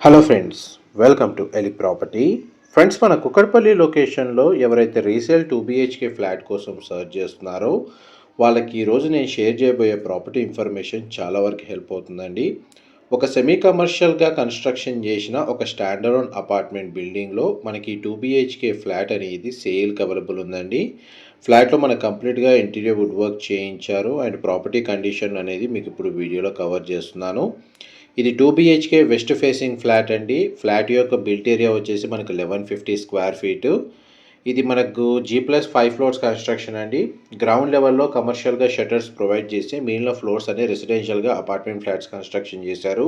Hello friends welcome to Eli property friends మన కుక్కడపల్లి లొకేషన్లో ఎవరైతే రీసేల్ టూ బిహెచ్కే ఫ్లాట్ కోసం సర్చ్ చేస్తున్నారో వాళ్ళకి ఈరోజు నేను షేర్ చేయబోయే ప్రాపర్టీ ఇన్ఫర్మేషన్ చాలా వరకు హెల్ప్ అవుతుందండి. ఒక సెమీ కమర్షియల్గా కన్స్ట్రక్షన్ చేసిన ఒక స్టాండర్డ్ అపార్ట్మెంట్ బిల్డింగ్లో మనకి టూ బిహెచ్కే ఫ్లాట్ అనేది సేల్కి అవైలబుల్ ఉందండి. ఫ్లాట్లో మనకు కంప్లీట్గా ఇంటీరియర్ వుడ్ వర్క్ చేయించారు. అండ్ ప్రాపర్టీ కండిషన్ అనేది మీకు ఇప్పుడు వీడియోలో కవర్ చేస్తున్నాను. ఇది two BHK west facing flat అండి. ఫ్లాట్ యొక్క బిల్ట్ ఏరియా వచ్చేసి మనకు లెవెన్ ఫిఫ్టీ స్క్వేర్ ఫీటు ఇది మనకు G plus five floors construction అండి. గ్రౌండ్ లెవెల్లో కమర్షియల్గా షట్టర్స్ ప్రొవైడ్ చేసి మిగిలిన ఫ్లోర్స్ అనే రెసిడెన్షియల్గా అపార్ట్మెంట్ ఫ్లాట్స్ కన్స్ట్రక్షన్ చేశారు.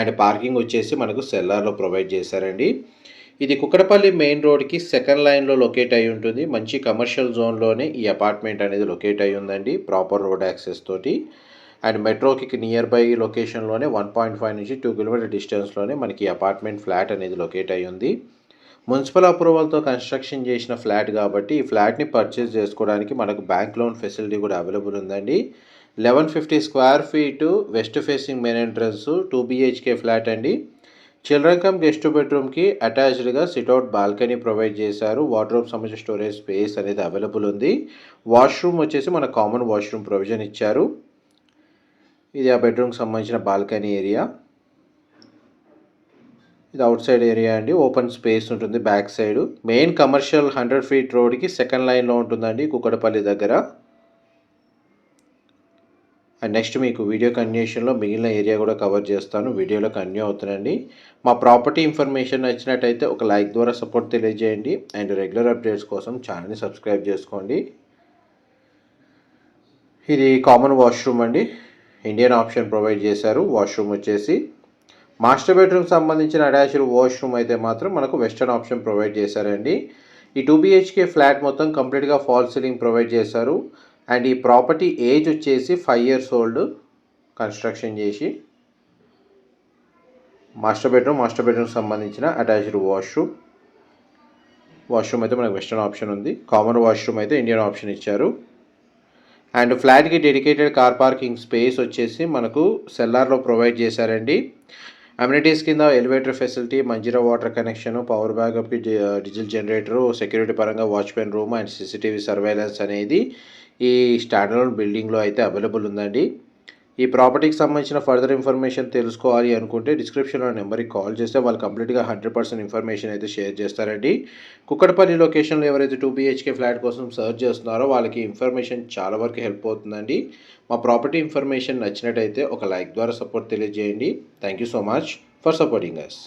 అండ్ పార్కింగ్ వచ్చేసి మనకు సెల్లార్లో ప్రొవైడ్ చేశారండి. ఇది కుక్కడపల్లి మెయిన్ రోడ్కి సెకండ్ లైన్లో లొకేట్ అయి ఉంటుంది. మంచి కమర్షియల్ జోన్లోనే ఈ అపార్ట్మెంట్ అనేది లొకేట్ అయి ఉందండి. ప్రాపర్ రోడ్ యాక్సెస్ తోటి. అండ్ మెట్రోకి నియర్ బై లొకేషన్లోనే వన్ పాయింట్ ఫైవ్ నుంచి టూ కిలోమీటర్ డిస్టెన్స్లోనే మనకి అపార్ట్మెంట్ ఫ్లాట్ అనేది లొకేట్ అయి ఉంది. మున్సిపల్ అప్రూవల్తో కన్స్ట్రక్షన్ చేసిన ఫ్లాట్ కాబట్టి ఈ ఫ్లాట్ని పర్చేస్ చేసుకోవడానికి మనకు బ్యాంక్ లోన్ ఫెసిలిటీ కూడా అవైలబుల్ ఉందండి. Eleven fifty square feet west facing main entrance two BHK flat అండి. చిల్డ్రన్ కమ్ గెస్ట్ బెడ్రూమ్కి అటాచ్డ్గా సిట్అవుట్ బాల్కనీ ప్రొవైడ్ చేశారు. వాటర్ సంబంధించిన స్టోరేజ్ స్పేస్ అనేది అవైలబుల్ ఉంది. వాష్రూమ్ వచ్చేసి మన కామన్ వాష్రూమ్ ప్రొవిజన్ ఇచ్చారు. ఇది ఆ బెడ్రూమ్కి సంబంధించిన బాల్కనీ ఏరియా ఇది అవుట్ సైడ్ ఏరియా అండి. ఓపెన్ స్పేస్ ఉంటుంది back side main commercial hundred feet రోడ్కి సెకండ్ లైన్లో ఉంటుందండి కుక్కడపల్లి దగ్గర. అండ్ నెక్స్ట్ మీకు వీడియో కన్యూషన్లో మిగిలిన ఏరియా కూడా కవర్ చేస్తాను. వీడియోలో కన్యూ అవుతుందండి మా ప్రాపర్టీ ఇన్ఫర్మేషన్ నచ్చినట్టయితే ఒక లైక్ ద్వారా సపోర్ట్ తెలియజేయండి. అండ్ రెగ్యులర్ అప్డేట్స్ కోసం ఛానల్ని సబ్స్క్రైబ్ చేసుకోండి. ఇది కామన్ వాష్రూమ్ అండి. ఇండియన్ ఆప్షన్ ప్రొవైడ్ చేశారు వాష్రూమ్ వచ్చేసి. మాస్టర్ బెడ్రూమ్ సంబంధించిన అటాచ్డ్ వాష్రూమ్ అయితే మాత్రం మనకు వెస్టర్న్ ఆప్షన్ ప్రొవైడ్ చేశారండి. ఈ టూ బిహెచ్కే ఫ్లాట్ మొత్తం కంప్లీట్గా ఫాల్ సీలింగ్ ప్రొవైడ్ చేశారు. అండ్ ఈ ప్రాపర్టీ ఏజ్ వచ్చేసి ఫైవ్ ఇయర్స్ ఓల్డ్ కన్స్ట్రక్షన్ చేసి. మాస్టర్ బెడ్రూమ్ మాస్టర్ బెడ్రూమ్కి సంబంధించిన అటాచ్డ్ వాష్రూమ్. వాష్రూమ్ అయితే మనకు వెస్టర్న్ ఆప్షన్ ఉంది. కామన్ వాష్రూమ్ అయితే ఇండియన్ ఆప్షన్ ఇచ్చారు. అండ్ ఫ్లాట్కి డెడికేటెడ్ కార్ పార్కింగ్ స్పేస్ వచ్చేసి మనకు సెల్లార్లో ప్రొవైడ్ చేశారండి. అమ్యూనిటీస్ కింద elevator facility Manjira water connection power బ్యాకప్కి diesel generator security పరంగా watchman room and CCTV surveillance అనేది ఈ స్టాండర్డ్ బిల్డింగ్లో అయితే అవైలబుల్ ఉందండి. ఈ ప్రాపర్టీకి సంబంధించిన ఫర్దర్ ఇన్ఫర్మేషన్ తెలుసుకోవాలి అనుకుంటే డిస్క్రిప్షన్లో నెంబర్కి కాల్ చేస్తే వాళ్ళు కంప్లీట్గా హండ్రెడ్ పర్సెంట్ ఇన్ఫర్మేషన్ అయితే షేర్ చేస్తారండి. కుక్కడపల్లి లొకేషన్లో ఎవరైతే టూ బీహెచ్కే ఫ్లాట్ కోసం సర్చ్ చేస్తున్నారో వాళ్ళకి ఇన్ఫర్మేషన్ చాలా వరకు హెల్ప్ అవుతుందండి. మా ప్రాపర్టీ ఇన్ఫర్మేషన్ నచ్చినట్టయితే ఒక లైక్ ద్వారా సపోర్ట్ తెలియజేయండి. Thank you so much for supporting us